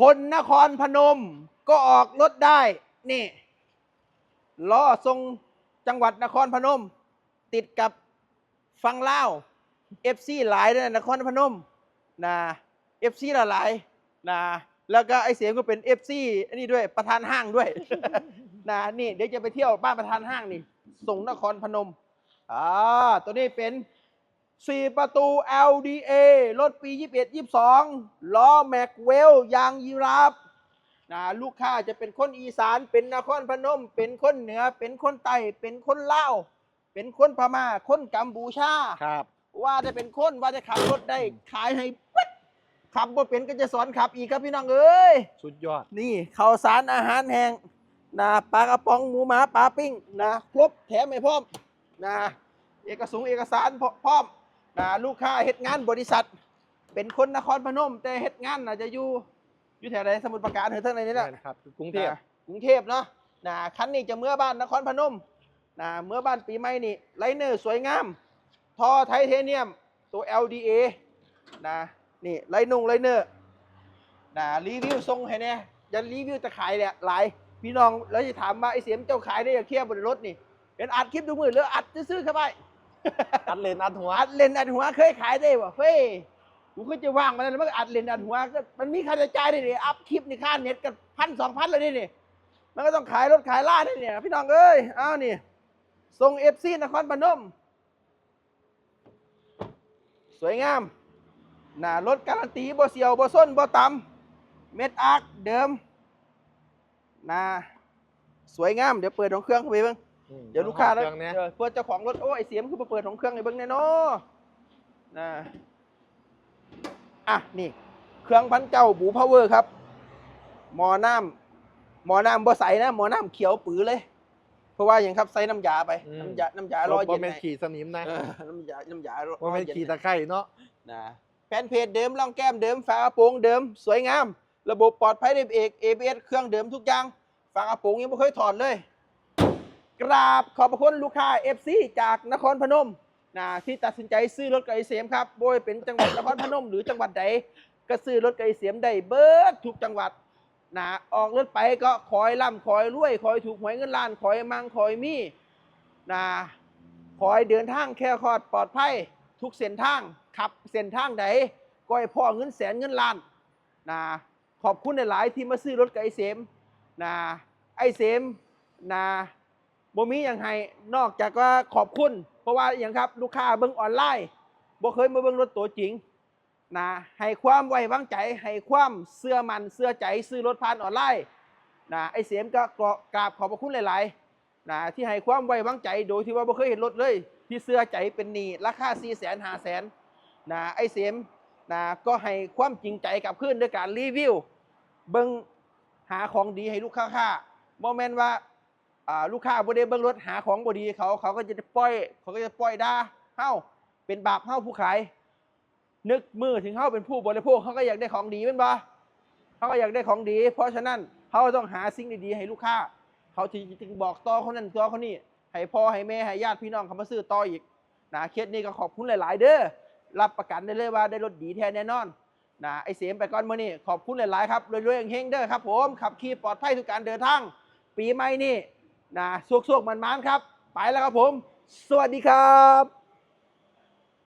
คนนครพนมก็ออกรถได้ นี่ล้อทรงจังหวัดนครพนม ติดกับฟังเล่าเอฟซีหลายด้วยนครพนมนะเอฟซีหลายนะแล้วก็ไอเสียงก็เป็นเอฟซีอันนี้ด้วยประธานห้างด้วยนะนี่เดี๋ยวจะไปเที่ยวบ้านประธานห้างนี่ส่งนครพนมอ่าตัวนี้เป็น 4 ประตู LDA รถปี 21 22 ล้อแม็กเวล ยางยีราฟนะลูกค้าจะเป็นคนอีสาน เป็นนครพนม เป็นคนเหนือ เป็นคนใต้ เป็นคนลาว เป็นคนพม่า คนกัมพูชา ครับ ว่าจะเป็นคนว่าจะขับรถได้ขายให้ปึ๊ดขับบ่เป็นก็จะสอนขับอีกครับพี่น้องเอ้ย สุดยอด นี่ข้าวสารอาหารแห้งนะปลากระป๋องหมูหมาปลาปิ้งนะครบแถมไม่พร้อมนะเอกสงค์เอกสารพพร้อม นะลูกค้าเฮ็ดงานบริษัท เป็นคนนครพนม แต่เฮ็ดงานน่าจะอยู่อยู่แถวไหนสมุทรปราการหรือเท่าไหนนี่แหละครับกรุงเทพนะกรุงเทพเนาะนะคันนี้จะเมื่อบ้านนครพนมนะเมื่อบ้านปีใหม่นี่ไลเนอร์สวยงามทอไทเทเนียมตัว LDA นะนี่ไลนุ่งไลเนอร์นะรีวิวทรงให้เนี่ยจะรีวิวจะขายเนี่ยหลายพี่น้องแล้วจะถามว่าไอ้เสียมเจ้าขายได้อย่างเทียบบนรถนี่เป็นอัดคลิปดูมือหรืออัดซื้อๆเข้าไป อัดเลนอัดหัว อัดเลนอัดหัวเคยขายได้บ่เฮ้ยกูก็จะว่างมันแล้วมันก็อัดเลนอัดหัวก็มันมีค่าใช้จ่ายด้วยนี่อัพคลิปนี่ค่าเน็ตกันพันสองพันเลยนี่นี่มันก็ต้องขายรถขายล่าด้วยเนี่ยพี่น้องเอ้ยเอ้านี่ส่งเอฟซีนครพนม สวยงามหน้ารถการันตีบ่เสียวบ่ส้นบ่ต่ำเม็ดอาร์คเดิมหน้าสวยงาม เดี๋ยวเปิดของเครื่องเข้าไปเบิ่ง เดี๋ยวลูกค้าแล้แล้ววเนี้ยเออเพื่อเจ้าของรถโอ้ไอเสียมคือมาเปิดของเครื่องในเบิ้งแน่นอนะอะนี่ เครื่องพันเก้าบูพาวเวอร์ครับ หมอน้ำหมอน้ำบ่ใสนะ หมอน้ำเขียวปือเลย เพราะว่าอย่างครับใส่น้ำยาไปอืมน้ำยา น้ำยารอบ่เย็นเป็นให้ขี่สนิมนะเออน้ำยา น้ำยารอว่าเป็นเย็นขี่ให้ตะไคร่เนาะนะแผ่นเพจเดิมร่องแก้มเดิมฝากระโปรงเดิม สวยงาม ระบบปลอดภัยในเอก ABS เครื่องเดิมทุกอย่างฝากระโปรงยังไม่เคยถอดเลย กราบขอบพระคุณลูกค้า FC จากนครพนมนะที่ตัดสินใจซื้อรถไก่เสียมครับโบยเป็นจังหวัดนครพนมหรือจังหวัดใดก็ซื้อรถไก่เสียมได้เบิดทุกจังหวัดนะออกรถไปก็คอยร่ำคอยรวยคอยถูกหวยเงินล้านคอยมังคอยมีนะคอยเดินทางแค่คอดปลอดภัยทุกเส้นทางขับเส้นทางใดก็ให้พ่อเงินแสนเงินล้านนะขอบคุณหลาย ๆ ที่มาซื้อรถไก่เสมนะไอเสมนะ บ่มีอย่างให้นอกจากว่าขอบคุณ เพราะว่าอย่างครับลูกค้าเบิ่งออนไลน์บ่เคยมาเบิ่งรถตัวจริงนะให้ความไว้วางใจให้ความเชื่อมันเชื่อใจซื้อรถผ่านออนไลน์นะไอเสียมก็กราบขอบพระคุณหลายๆนะที่ให้ความไว้วางใจโดยที่ว่าบ่เคยเห็นรถเลย ที่เสื้อใจเป็นหนี้ราคา4 0 0 0 0 5 0 0 0 0นนะไอเสียมนะก็ให้ความจริงใจกับเพื่อนด้วยการรีวิวเบิ่งหาของดีให้ลูกค้าค่าโมเมนต์ว่า ลูกค้าบ่ได้เบิ่งรถหาของบ่ดีเขาเขาก็จะปล่อย เขาก็จะปล่อยด่าเฮาเป็นบาปเฮาผู้ขายนึกมือถึงเฮาเป็นผู้บริโภคเขาก็อยากได้ของดีแมันบ่เขาก็อยากได้ของดี เพราะฉะนั้นเขาต้องหาสิ่งดีๆให้ลูกค้า เขาถึงบอกต่อคนนั้นต่อคนนี้ให้พ่อให้แม่ให้ญาติพี่น้องเขามาซื้อต่ออีกนะเคสนี้ก็ขอบคุณหลาย ๆ เด้อรับประกันได้เลยว่าได้รถดีแท้แน่นอนนะไอเสียมไปก่อนมื้อนี้ขอบคุณหลาย ๆ ครับรวยๆเฮงเด้อครับผมขับขี่ปลอดภัยทุกการเดินทาง ปีใหม่นี่ นะสวกๆมันๆครับ ไปแล้วครับผม สวัสดีครับ